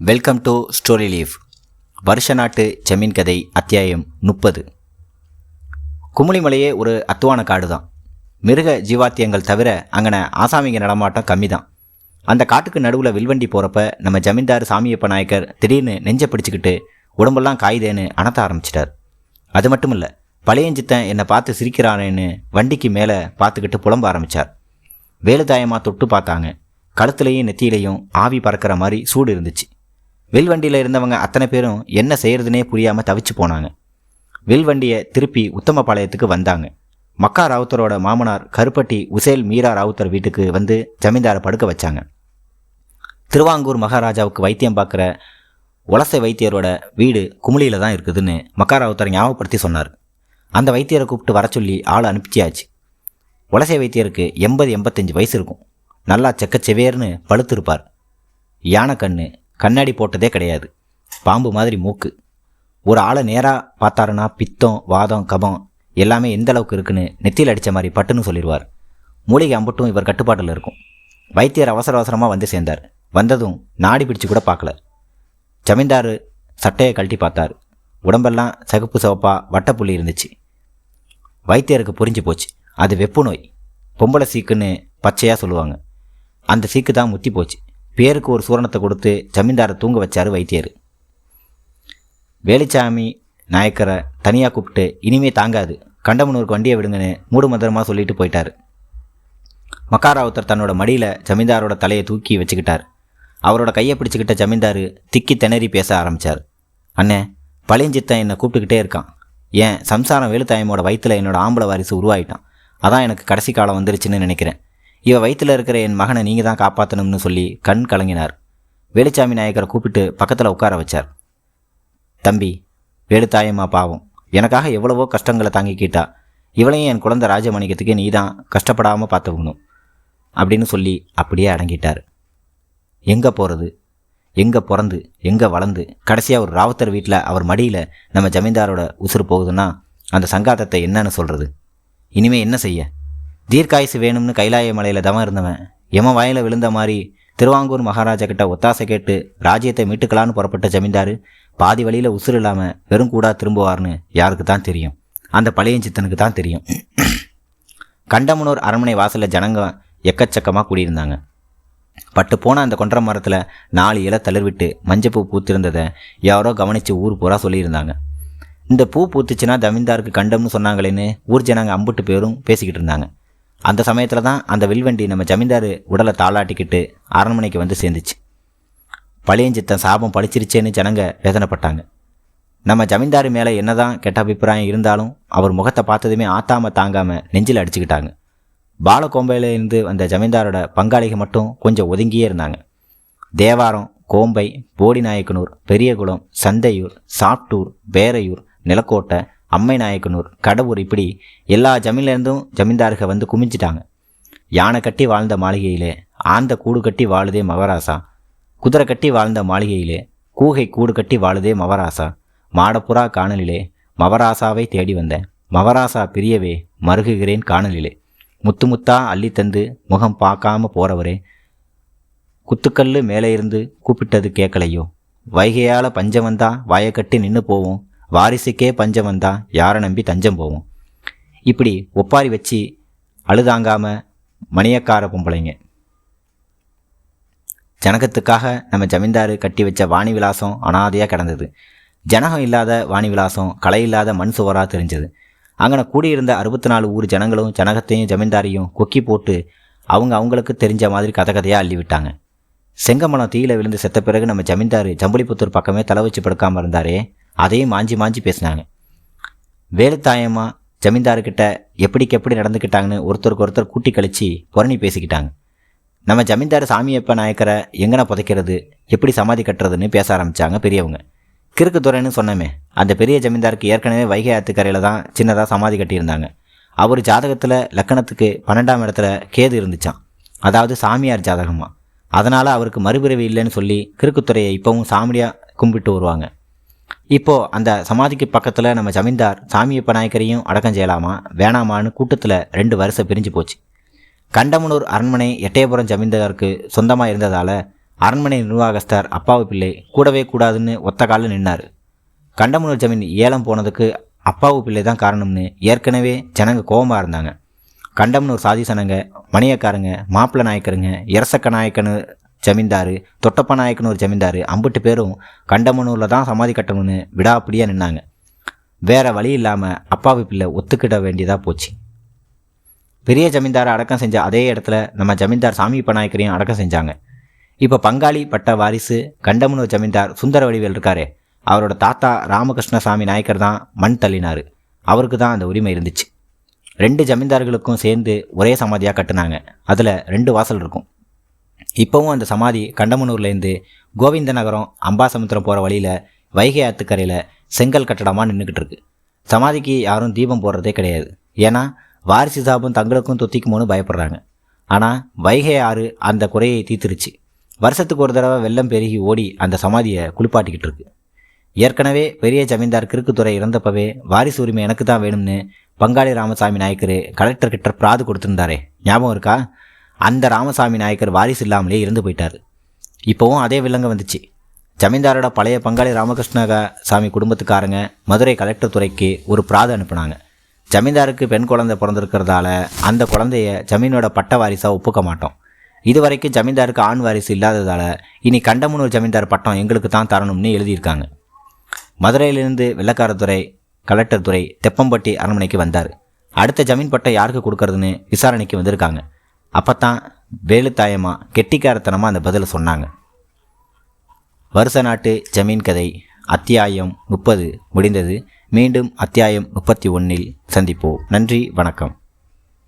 Welcome to story leaf வருஷ நாட்டு செம்மீன் கதை அத்தியாயம் முப்பது. குமுளிமலையே ஒரு அத்துவான காடு தான் மிருக ஜீவாத்தியங்கள் தவிர அங்கன ஆசாமிங்க நடமாட்டம் கம்மி தான் அந்த காட்டுக்கு நடுவில் வில்வண்டி போகிறப்ப நம்ம ஜமீன்தார் சாமியப்ப நாயக்கர் திடீர்னு நெஞ்சை பிடிச்சிக்கிட்டு உடம்பெல்லாம் காயுதேன்னு அணத்த ஆரம்பிச்சிட்டார். அது மட்டும் இல்லை பழையஞ்சித்தன் என்னை பார்த்து சிரிக்கிறானேன்னு வண்டிக்கு மேலே பார்த்துக்கிட்டு புலம்ப ஆரம்பித்தார் வேலுதாயமாக தொட்டு பார்த்தாங்க. கழுத்துலையும் நெத்தியிலையும் ஆவி பறக்கிற மாதிரி சூடு இருந்துச்சு. வில்வண்டியில் இருந்தவங்க அத்தனை பேரும் என்ன செய்யறதுனே புரியாமல் தவிச்சு போனாங்க. வில் வண்டியை திருப்பி உத்தமபாளையத்துக்கு வந்தாங்க. மக்கா ராவுத்தரோட மாமனார் கருப்பட்டி உசேல் மீரா ராவுத்தர் வீட்டுக்கு வந்து ஜமீன்தாரை படுக்க வச்சாங்க. திருவாங்கூர் மகாராஜாவுக்கு வைத்தியம் பார்க்குற உலசை வைத்தியரோட வீடு குமிழியில் தான் இருக்குதுன்னு மக்கா ராவுத்தர் ஞாபகப்படுத்தி சொன்னார். அந்த வைத்தியரை கூப்பிட்டு வர சொல்லி ஆள் அனுப்பிச்சியாச்சு. உலசை வைத்தியருக்கு எண்பது எண்பத்தஞ்சு வயசு இருக்கும். நல்லா செக்கச்செவேர்னு பழுத்திருப்பார் யானை கண்ணு கண்ணாடி போட்டதே கிடையாது. பாம்பு மாதிரி மூக்கு. ஒரு ஆளை நேராக பார்த்தாருன்னா பித்தம் வாதம் கபம் எல்லாமே எந்த அளவுக்கு இருக்குன்னு நெத்தியில் அடித்த மாதிரி பட்டுன்னு சொல்லிடுவார். மூலிகை அம்பட்டும் இவர் கட்டுப்பாட்டில் இருக்கும். வைத்தியர் அவசர அவசரமாக வந்து சேர்ந்தார். வந்ததும் நாடி பிடிச்சு கூட பார்க்கல. ஜமீன்தார் சட்டையை கழட்டி பார்த்தார். உடம்பெல்லாம் சகுப்பு சவப்பாக வட்டப்புள்ளி இருந்துச்சு. வைத்தியருக்கு புரிஞ்சு போச்சு. அது வெப்பு நோய். பொம்பளை சீக்குன்னு பச்சையாக சொல்லுவாங்க. அந்த சீக்கு தான் முத்தி போச்சு. பேருக்கு ஒரு சூரணத்தை கொடுத்து ஜமீன்தாரை தூங்க வச்சார் வைத்தியர். வேலுச்சாமி நாயக்கரை தனியாக கூப்பிட்டு இனிமே தாங்காது. கண்டமனூருக்கு வண்டியை விடுங்கன்னு மூடு மந்திரமாக சொல்லிட்டு போயிட்டார். மக்காராவுத்தர் தன்னோட மடியில் ஜமீன்தாரோட தலையை தூக்கி வச்சுக்கிட்டார். அவரோட கையை பிடிச்சிக்கிட்ட ஜமீன்தார் திக்கி திணறி பேச ஆரம்பித்தார் அண்ணே பழையஞ்சித்தன் என்னை கூப்பிட்டுக்கிட்டே இருக்கான். ஏன் சம்சாரம் வேலுத்தாயமோட வயிற்றில் என்னோட ஆம்பளை வாரிசு உருவாயிட்டான். அதான் எனக்கு கடைசி காலம் வந்துருச்சுன்னு நினைக்கிறேன். இவ வயிற்றில் இருக்கிற என் மகனை நீங்கள் தான் காப்பாற்றணும்னு சொல்லி கண் கலங்கினார். வேலுச்சாமி நாயக்கரை கூப்பிட்டு பக்கத்தில் உட்கார வச்சார். தம்பி வேலுத்தாயம்மா பாவம். எனக்காக எவ்வளவோ கஷ்டங்களை தாங்கிக்கிட்டா இவளையும் என் குழந்தை ராஜமணிக்கத்துக்கு நீ தான் கஷ்டப்படாமல் பார்த்துக்கணும். அப்படின்னு சொல்லி அப்படியே அடங்கிட்டார். எங்கே போகிறது எங்கே பிறந்து? எங்கே வளர்ந்து? கடைசியாக ஒரு ராவுத்தர் வீட்டில் அவர் மடியில் நம்ம ஜமீன்தாரோட உசுறு போகுதுன்னா அந்த சங்காத்தத்தை என்னன்னு சொல்கிறது இனிமேல் என்ன செய்ய? தீர்க்காயுசு வேணும்னு கைலாய மலையில் தவம் இருந்தவன் எம வாயில் விழுந்த மாதிரி திருவாங்கூர் மகாராஜா கிட்ட ஒத்தாசை கேட்டு ராஜ்யத்தை மீட்டுக்கலான்னு புறப்பட்ட ஜமீன்தார் பாதி வழியில் உசுறு இல்லாமல் வெறும் கூடா திரும்புவார்னு யாருக்கு தான் தெரியும். அந்த பழையஞ்சித்தனுக்கு தான் தெரியும். கண்டமனூர் அரண்மனை வாசலில் ஜனங்க எக்கச்சக்கமாக கூடியிருந்தாங்க. பட்டு போன அந்த கொன்ற மரத்தில் நாலு இலை தளர்விட்டு மஞ்சப்பூ பூத்திருந்ததை யாரோ கவனித்து ஊர் பூரா சொல்லியிருந்தாங்க. இந்த பூ பூத்துச்சுன்னா ஜமீன்தாருக்கு கண்டம்னு சொன்னாங்களேன்னு ஊர் ஜனங்க அம்புட்டு பேரும் பேசிக்கிட்டு இருந்தாங்க. அந்த சமயத்தில் தான் அந்த வில்வண்டி நம்ம ஜமீன்தார் உடலை தாளாட்டிக்கிட்டு அரண்மனைக்கு வந்து சேர்ந்துச்சு. பழையஞ்சித்தன் சாபம் பழிச்சிருச்சேன்னு ஜனங்க வேதனைப்பட்டாங்க. நம்ம ஜமீன்தார் மேலே என்னதான் கெட்ட அபிப்பிராயம் இருந்தாலும் அவர் முகத்தை பார்த்ததுமே ஆத்தாம தாங்காமல் நெஞ்சில் அடிச்சுக்கிட்டாங்க. பாலக்கோம்பையிலேருந்து வந்த ஜமீன்தாரோட பங்காளிகள் மட்டும் கொஞ்சம் ஒதுங்கியே இருந்தாங்க. தேவாரம் கோம்பை போடிநாயக்கனூர் பெரியகுளம் சந்தையூர் சாப்டூர் பேரையூர் நிலக்கோட்டை அம்மை நாயக்கனூர் கடவுர் இப்படி எல்லா ஜமீன்லேருந்தும் ஜமீன்தார்கள் வந்து குமிஞ்சிட்டாங்க. யானை கட்டி வாழ்ந்த மாளிகையிலே ஆந்த கூடு கட்டி வாழுதே மவராசா. குதிரை கட்டி வாழ்ந்த மாளிகையிலே கூகை கூடு கட்டி வாழுதே மவராசா. மாடப்புறா காணலிலே மவராசாவை தேடி வந்தேன் மவராசா பிரியவே மருகுகிறேன் காணலிலே. முத்து முத்தா அள்ளி தந்து முகம் பார்க்காம போறவரே. குத்துக்கல்லு மேலே இருந்து கூப்பிட்டது கேட்கலையோ வைகையால் பஞ்சம் வந்தா வாயை கட்டி நின்று போவோம். வாரிசுக்கே பஞ்சம் வந்தா யாரை நம்பி தஞ்சம் போவோம்? இப்படி ஒப்பாரி வச்சு அழுதாங்காம மணியக்கார பொம்பளைங்க. ஜனகத்துக்காக நம்ம ஜமீன்தாரு கட்டி வச்ச வாணி விலாசம் அனாதையாக கிடந்தது. ஜனகம் இல்லாத வாணி விலாசம் கலை இல்லாத மண் சுவராக தெரிஞ்சது. அங்கன கூடியிருந்த அறுபத்தி நாலு ஊர் ஜனங்களும் ஜனகத்தையும் ஜமீன்தாரையும் கொக்கி போட்டு அவங்க அவங்களுக்கு தெரிஞ்ச மாதிரி கதை கதையாக அள்ளி விட்டாங்க. செங்கமலம் தீயில விழுந்து செத்த பிறகு நம்ம ஜமீன்தார் ஜம்புலிபுத்தூர் பக்கமே தலை வச்சு படுக்காமல் இருந்தாரே அதையும் மாஞ்சி மாஞ்சி பேசினாங்க. வேலுத்தாயம்மா ஜமீன்தார்கிட்ட எப்படிக்கு எப்படி நடந்துக்கிட்டாங்கன்னு ஒருத்தருக்கு ஒருத்தர் கூட்டி கழித்து புரணி பேசிக்கிட்டாங்க. நம்ம ஜமீன்தார் சாமியப்ப நாயக்கரை எங்கன புதைக்கிறது? எப்படி சமாதி கட்டுறதுன்னு பேச ஆரம்பித்தாங்க பெரியவங்க. கிறுக்கு துறைன்னு சொன்னமே அந்த பெரிய ஜமீன்தாருக்கு ஏற்கனவே வைகை ஆத்துக்கரையில் தான் சின்னதாக சமாதி கட்டியிருந்தாங்க. அவர் ஜாதகத்தில் லக்கணத்துக்கு பன்னெண்டாம் இடத்துல கேது இருந்துச்சான் அதாவது சாமியார் ஜாதகமாக அதனால் அவருக்கு மறுபிறவி இல்லைன்னு சொல்லி கிறுக்குத்துறையை இப்போவும் சாமியாக கும்பிட்டு வருவாங்க. இப்போது அந்த சமாதிக்கு பக்கத்தில் நம்ம ஜமீன்தார் சாமியப்ப நாயக்கரையும் அடக்கம் செய்யலாமா? வேணாமான்னு கூட்டத்தில் ரெண்டு வருஷம் பிரிஞ்சு போச்சு. கண்டமனூர் அரண்மனை எட்டயபுரம் ஜமீன்தாருக்கு சொந்தமாக இருந்ததால் அரண்மனை நிர்வாகஸ்தர் அப்பாவு பிள்ளை கூடவே கூடாதுன்னு ஒத்த காலில் நின்னார். கண்டமனூர் ஜமீன் ஏலம் போனதுக்கு அப்பாவு பிள்ளை தான் காரணம்னு ஏற்கனவே ஜனங்க கோபமாக இருந்தாங்க. கண்டமனூர் சாதிசனங்க மணியக்காரங்க மாப்பிள்ளை நாயக்கருங்க இரசக்க நாயக்கனு ஜமீன்தார் தொட்டப்ப நாயக்கனு ஒரு ஜமீன்தார் அம்பிட்டு பேரும் கண்டமனூரில் தான் சமாதி கட்டணும்னு விடாப்பிடியாக நின்னாங்க. வேறு வழி இல்லாமல் அப்பாவி பிள்ளை ஒத்துக்கிட வேண்டியதாக போச்சு. பெரிய ஜமீன்தாரை அடக்கம் செஞ்ச அதே இடத்துல நம்ம ஜமீன்தார் சாமி நாயக்கரையும் அடக்கம் செஞ்சாங்க. இப்போ பங்காளி பட்ட வாரிசு கண்டமனூர் ஜமீன்தார் சுந்தர வடிவேல் இருக்காரு அவரோட தாத்தா ராமகிருஷ்ணசாமி நாயக்கர் தான் மண் தள்ளினார். அவருக்கு தான் அந்த உரிமை இருந்துச்சு. ரெண்டு ஜமீன்தார்களுக்கும் சேர்ந்து ஒரே சமாதியாக கட்டினாங்க. அதில் ரெண்டு வாசல் இருக்கும். இப்போவும் அந்த சமாதி கண்டமனூர்லேருந்து கோவிந்த நகரம் அம்பாசமுத்திரம் போகிற வழியில் வைகை ஆத்துக்கரையில் செங்கல் கட்டடமாக நின்றுக்கிட்டு இருக்கு. சமாதிக்கு யாரும் தீபம் போடுறதே கிடையாது. ஏன்னா வாரிசு சாபம் தங்களுக்கும் தொத்திக்குமோன்னு பயப்படுறாங்க. ஆனால் வைகை ஆறு அந்த குறையை தீர்த்துருச்சு. வருஷத்துக்கு ஒரு தடவை வெள்ளம் பெருகி ஓடி அந்த சமாதியை குளிப்பாட்டிக்கிட்டு இருக்கு. ஏற்கனவே பெரிய ஜமீன்தார் கிறுக்குத்துறை இறந்தப்பவே வாரிசு உரிமை எனக்கு தான் வேணும்னு பங்காளி ராமசாமி நாயக்கர் கலெக்டர்கிட்ட பிராது கொடுத்துருந்தாரே. ஞாபகம் இருக்கா? அந்த ராமசாமி நாயக்கர் வாரிசு இல்லாமலே இருந்து போயிட்டார். இப்போவும் அதே வில்லங்க வந்துச்சு. ஜமீன்தாரோட பழைய பங்காளி ராமகிருஷ்ண சாமி குடும்பத்துக்காரங்க மதுரை கலெக்டர் துறைக்கு ஒரு பிராத அனுப்புனாங்க. ஜமீன்தாருக்கு பெண் குழந்தை பிறந்திருக்கிறதால அந்த குழந்தைய ஜமீனோட பட்ட வாரிசாக ஒப்புக்க மாட்டோம். இது வரைக்கும் ஜமீன்தாருக்கு ஆண் வாரிசு இல்லாததால் இனி கண்டமனூர் ஜமீன்தார் பட்டம் எங்களுக்கு தான் தரணும்னு எழுதியிருக்காங்க. மதுரையிலிருந்து வெள்ளக்காரத்துறை கலெக்டர் துறை தெப்பம்பட்டி அரண்மனைக்கு வந்தார். அடுத்த ஜமீன் பட்டம் யாருக்கு கொடுக்கறதுன்னு விசாரணைக்கு வந்திருக்காங்க. அப்போ தான் வேலுத்தாயமா கெட்டிக்காரத்தனமாக அந்த பதிலை சொன்னாங்க. வருஷ நாட்டு ஜமீன் கதை அத்தியாயம் முப்பது முடிந்தது. மீண்டும் அத்தியாயம் முப்பத்தி ஒன்றில் சந்திப்போம். நன்றி வணக்கம்.